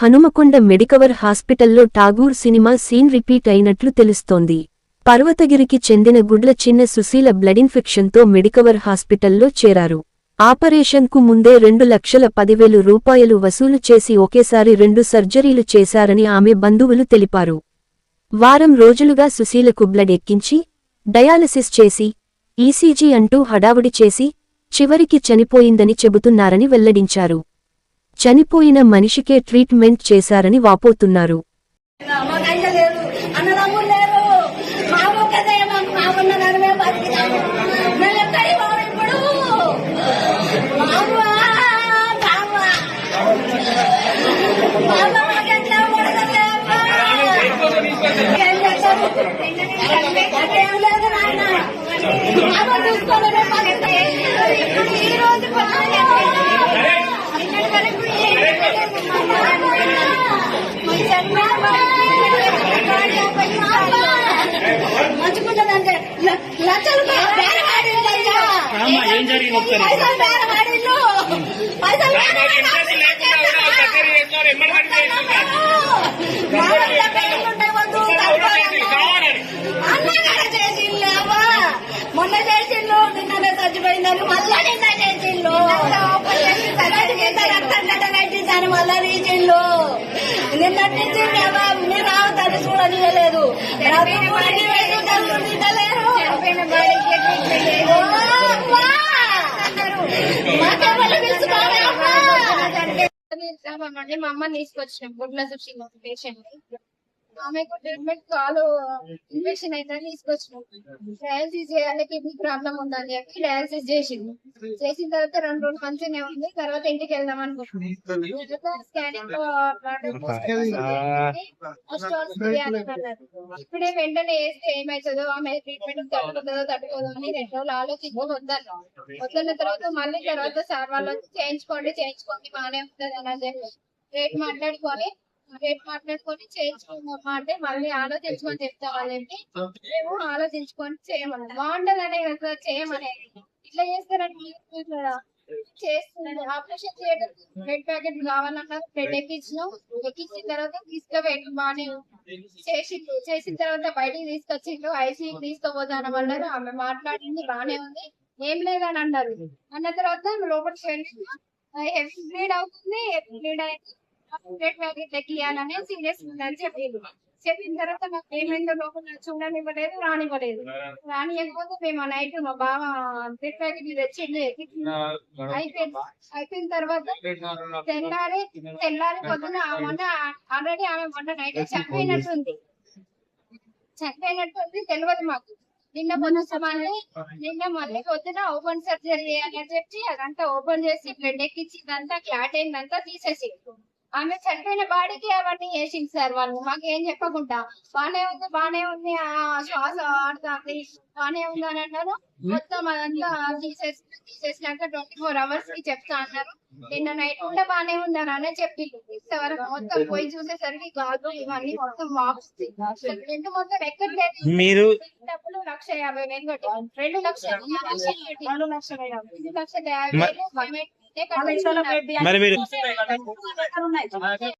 Hanumakonda Medicover హాస్పిటల్లో Tagore cinema scene repeat అయినట్లు తెలుస్తోంది. పర్వతగిరికి చెందిన గుడ్ల చిన్న సుశీల బ్లడ్ఇన్ఫెక్షన్తో మెడికవర్ హాస్పిటల్లో చేరారు. ఆపరేషన్కు ముందే రెండు లక్షల పదివేలు రూపాయలు వసూలు చేసి ఒకేసారి రెండు సర్జరీలు చేశారని ఆమె బంధువులు తెలిపారు. వారం రోజులుగా సుశీలకు బ్లడ్ ఎక్కించి డయాలసిస్ చేసి ఈసీజీ అంటూ హడావుడి చేసి చివరికి చనిపోయిందని చెబుతున్నారని వెల్లడించారు. చనిపోయిన మనిషికే ట్రీట్మెంట్ చేశారని వాపోతున్నారు. మాకు అయ్య లేదు అన్నదమ్ములు లేరు మా ఒక్కదే మాకు మా ఉన్నదని మేము బతికినాము మేము ఎక్కడికి పోము ఇప్పుడు మామ కామ మామ మాకు ఎట్లా పడదలేమ్మా ఏం చేస్తారు ఏం లేదు నాయన మామ చూసుకోవాలి మేము బతుకుతాం. ఇప్పుడు ఈ రోజు ఇన్నటి వరకు ఏం చేయలేదు మంచుకుంటుందంటే లక్షలు పైసలు మొన్న చేసిండు నిన్ననే చచ్చిపోయిందని మళ్ళా నిన్న చేసిండు పెట్టిందని మళ్ళా తీసిండు నిన్నటి నుంచి అమ్మా నుండి మా అమ్మని తీసుకొచ్చినాం గుడ్ల సుషి పేషెంట్ ఆమెకు ట్రీట్మెంట్ కాలు ఇన్ఫెక్షన్ అయిందని తీసుకొచ్చినాం. డయాలసిస్ చేయాలి కిడ్నీ ప్రాబ్లం ఉందని చెప్పి డయాలసిస్ చేసింది. చేసిన తర్వాత రెండు రోజులు మంచిగానే ఉంది. తర్వాత ఇంటికి వెళ్దాం అనుకుంటున్నాం. స్కానింగ్ ఇప్పుడే వెంటనే వేస్తే ఏమవుతుందో ఆమె ట్రీట్మెంట్ తట్టుకుంటుందో తట్టుకోదో అని రెండు రోజులు ఆలోచించి వద్దాను వద్దన్న తర్వాత మళ్ళీ తర్వాత సార్ వాళ్ళు వచ్చి చేయించుకోండి చేయించుకోండి బాగానే ఉంటుంది అని చెప్పి రేట్ మాట్లాడుకొని రేపు మాట్లాడుకొని చేయించుకుందామా అంటే మళ్ళీ ఆలోచించుకొని చెప్తా వాళ్ళేంటి మేము ఆలోచించుకొని చేయమని. బాగుంటది అనే కదా చేయమనేది. ఇట్లా చేస్తారని కదా. చేస్తున్నాను ఆపరేషన్ చేయడం బ్లడ్ ప్యాకెట్ కావాలన్నా బ్లడ్ ఎక్కించినాం. ఎక్కించిన తర్వాత తీసుకుపోయి బాగానే చేసిండు. చేసిన తర్వాత బయటికి తీసుకొచ్చిండు. ఐసీయూకి తీసుకుపోతాను అన్నారు. ఆమె మాట్లాడింది బాగానే ఉంది. ఏం లేదని అన్నారు. అన్న తర్వాత లోపలికి వెళ్ళి హెవీ బ్లీడ్ అవుతుంది. బ్లీడ్ అయితే సీరియస్ ఉందని చెప్పింది చెప్పిన తర్వాత నాకు ఏమైందో లోపల చూడనివ్వలేదు రానివ్వలేదు. రానియకపోతే మేము నైట్ మా బావ బ్లడ్ ప్యాకెట్ తెచ్చింది అయిపోయింది. అయిపోయిన తర్వాత తెల్లారి తెల్లారి పొద్దున మొన్న ఆల్రెడీ ఆమె మొన్న నైట్ చనిపోయినట్టుంది. చనిపోయినట్టుంది తెలియదు మాకు. నిన్న పొద్దున నిన్న మళ్ళీ పొద్దున ఓపెన్ సర్జరీ అని చెప్పి అదంతా ఓపెన్ చేసి బ్లడ్ ఎక్కించి క్లాట్ అయిందంతా తీసేసి ఆమె చనిపోయిన బాడీకి అవన్నీ వేసింది సార్ వాళ్ళు. మాకు ఏం చెప్పకుండా బానే ఉంది బానే ఉంది ఆ శ్వాస ఆడుతుంది బానే ఉంది అని అన్నారు. మొత్తం అదంతా తీసేసి తీసేసినాక ట్వంటీ ఫోర్ అవర్స్కి చెప్తా అన్నారు. నిన్న నైట్ కూడా బానే ఉంది అని అనే చెప్పిండు ఇంతవరకు మొత్తం పోయి చూసేసరికి గాజు ఇవన్నీ మొత్తం వాపుస్తుంది రెండు మొత్తం ఎక్కట్లేదు మీరు డబ్బులు లక్ష యాభై వేలు కట్టి రెండు లక్షలు లక్షల. యాభై వేలు గవర్నమెంట్ కట్టించుకున్నారు. మరి మీరు ఉన్నాయి